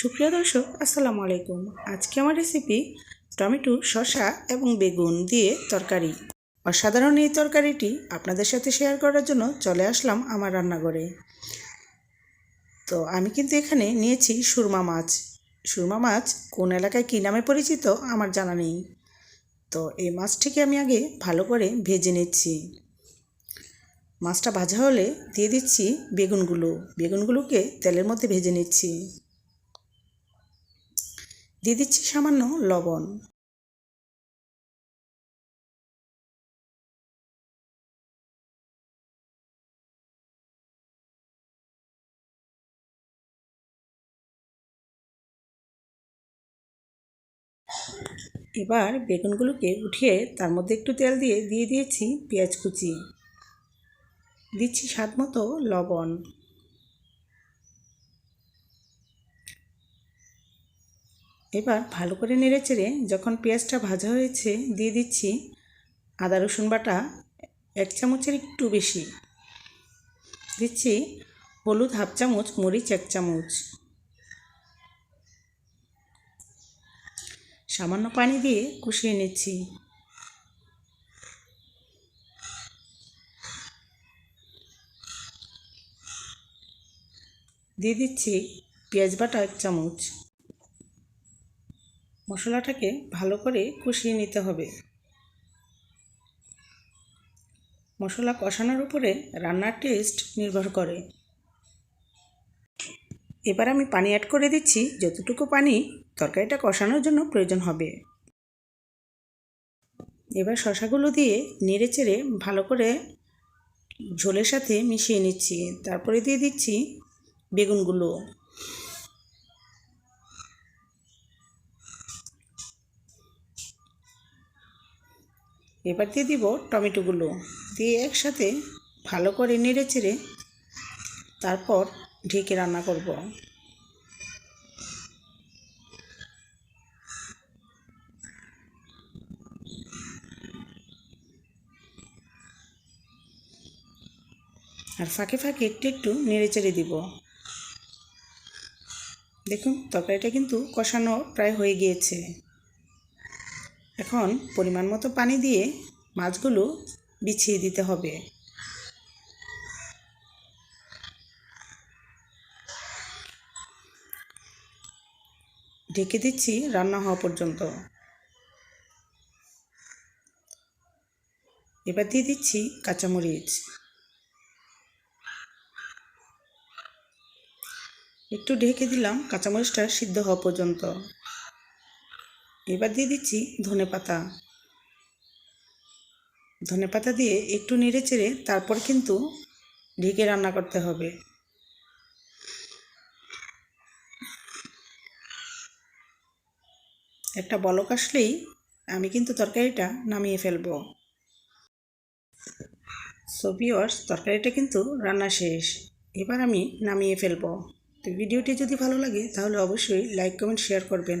সুপ্রিয় দর্শক, আসসালামু আলাইকুম। আজকে আমার রেসিপি টমেটো, শসা এবং বেগুন দিয়ে তরকারি। অসাধারণ এই তরকারিটি আপনাদের সাথে শেয়ার করার জন্য চলে আসলাম আমার রান্নাঘরে। তো আমি কিন্তু এখানে নিয়েছি সুরমা মাছ। সুরমা মাছ কোন এলাকায় কী নামে পরিচিত আমার জানা নেই। তো এই মাছটিকে আমি আগে ভালো করে ভেজে নিচ্ছি। মাছটা ভাজা হলে দিয়ে দিচ্ছি বেগুনগুলো। বেগুনগুলোকে তেলের মধ্যে ভেজে নিচ্ছি। দিয়ে দিচ্ছি সামান্য লবণ। এবার বেগুনগুলোকে উঠিয়ে তার মধ্যে একটু তেল দিয়ে দিয়ে দিয়েছি পেঁয়াজ কুচি। দিচ্ছি স্বাদ মতো লবণ। এবার ভালো করে নেড়ে চেড়ে যখন পেঁয়াজটা ভাজা হয়েছে, দিয়ে দিচ্ছি আদা, রসুন বাটা এক চামচের একটু বেশি। দিচ্ছি হলুদ হাফ চামচ, মরিচ এক চামচ। সামান্য পানি দিয়ে কষিয়ে নিচ্ছি। দিয়ে দিচ্ছি পেঁয়াজ বাটা এক চামচ। মশলাটাকে ভালো করে কষিয়ে নিতে হবে। মশলা কষানোর উপরে রান্নার টেস্ট নির্ভর করে। এবার আমি পানি অ্যাড করে দিচ্ছি, যতটুকু পানি তরকারিটা কষানোর জন্য প্রয়োজন হবে। এবার শশাগুলো দিয়ে নেড়ে চেড়ে ভালো করে ঝোলের সাথে মিশিয়ে নিচ্ছি। তারপরে দিয়ে দিচ্ছি বেগুনগুলো। এবার দিয়ে দিব টমেটোগুলো। দিয়ে একসাথে ভালো করে নেড়ে চেড়ে তারপর ঢেকে রান্না করব। আর ফাঁকে ফাঁকে একটু একটু নেড়ে চেড়ে দিব। দেখুন, তরকারিটা কিন্তু কষানো প্রায় হয়ে গিয়েছে। এখন পরিমাণ মতো পানি দিয়ে মাছগুলো বিছিয়ে দিতে হবে। ঢেকে দিচ্ছি রান্না হওয়া পর্যন্ত। এবার দিয়ে দিচ্ছি কাঁচামরিচ। একটু ঢেকে দিলাম, কাঁচামরিচটা সিদ্ধ হওয়া পর্যন্ত। এবার দিয়ে দিচ্ছি ধনে পাতা। ধনে পাতা দিয়ে একটু নেড়ে চেড়ে তারপর কিন্তু ঢেকে রান্না করতে হবে। একটা বলক আসলেই আমি কিন্তু তরকারিটা নামিয়ে ফেলব। সো ভিওয়ার্স তরকারিটা কিন্তু রান্না শেষ। এবার আমি নামিয়ে ফেলব। তো ভিডিওটি যদি ভালো লাগে, তাহলে অবশ্যই লাইক কমেন্ট শেয়ার করবেন।